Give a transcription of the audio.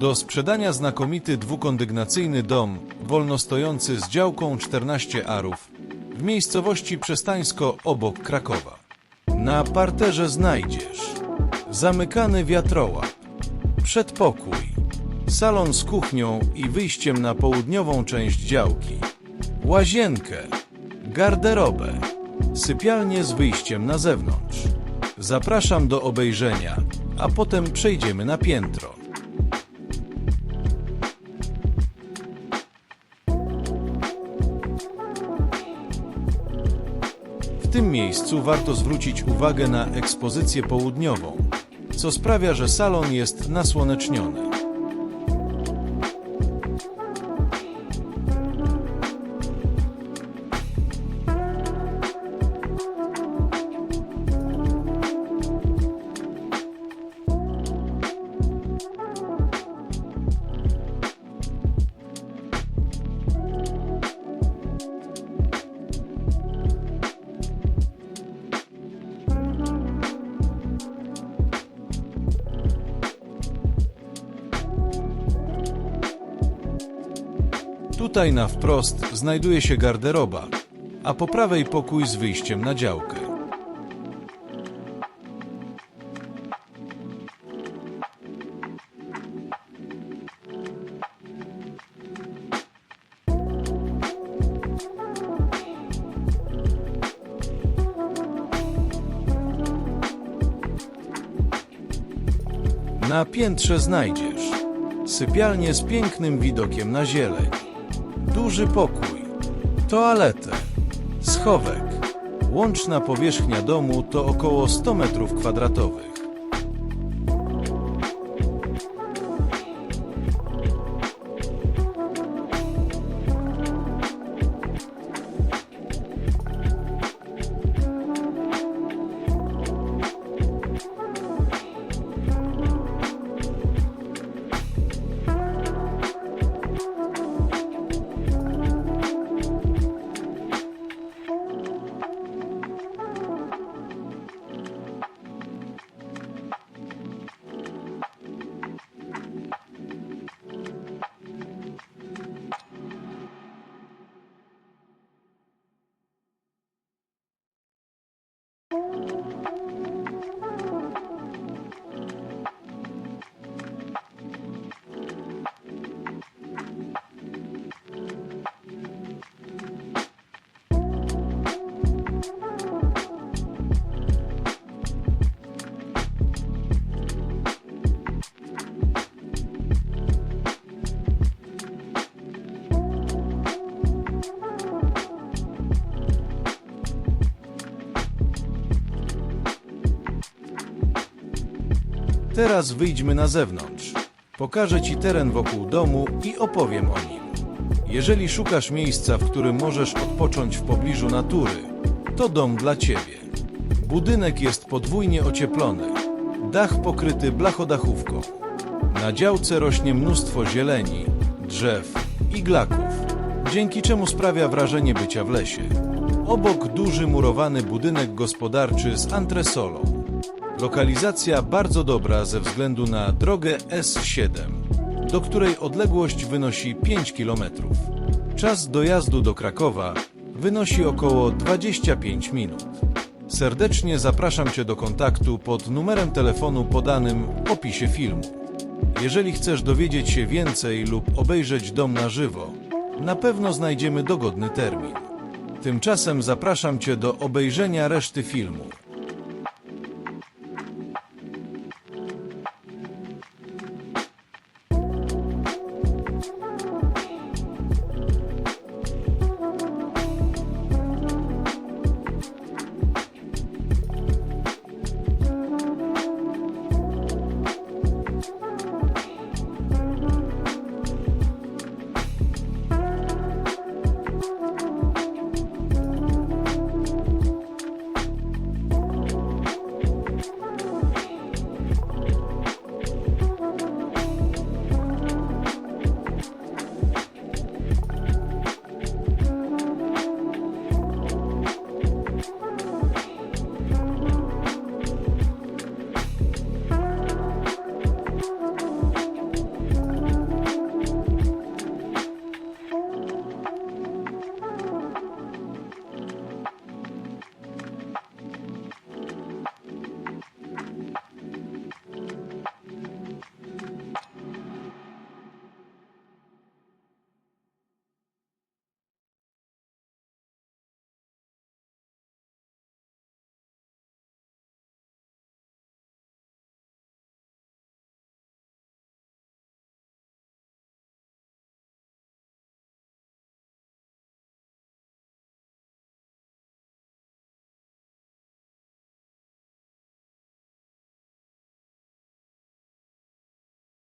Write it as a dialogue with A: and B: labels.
A: Do sprzedania znakomity dwukondygnacyjny dom, wolno stojący z działką 14 arów, w miejscowości Przestańsko obok Krakowa. Na parterze znajdziesz zamykany wiatrołap, przedpokój, salon z kuchnią i wyjściem na południową część działki, łazienkę, garderobę, sypialnię z wyjściem na zewnątrz. Zapraszam do obejrzenia, a potem przejdziemy na piętro. Tym miejscu warto zwrócić uwagę na ekspozycję południową, co sprawia, że salon jest nasłoneczniony. Tutaj na wprost znajduje się garderoba, a po prawej pokój z wyjściem na działkę. Na piętrze znajdziesz sypialnię z pięknym widokiem na zieleń, duży pokój, toaletę, schowek. Łączna powierzchnia domu to około 100 metrów kwadratowych. Teraz wyjdźmy na zewnątrz. Pokażę Ci teren wokół domu i opowiem o nim. Jeżeli szukasz miejsca, w którym możesz odpocząć w pobliżu natury, to dom dla Ciebie. Budynek jest podwójnie ocieplony, dach pokryty blachodachówką. Na działce rośnie mnóstwo zieleni, drzew, iglaków, dzięki czemu sprawia wrażenie bycia w lesie. Obok duży murowany budynek gospodarczy z antresolą. Lokalizacja bardzo dobra ze względu na drogę S7, do której odległość wynosi 5 km. Czas dojazdu do Krakowa wynosi około 25 minut. Serdecznie zapraszam Cię do kontaktu pod numerem telefonu podanym w opisie filmu. Jeżeli chcesz dowiedzieć się więcej lub obejrzeć dom na żywo, na pewno znajdziemy dogodny termin. Tymczasem zapraszam Cię do obejrzenia reszty filmu.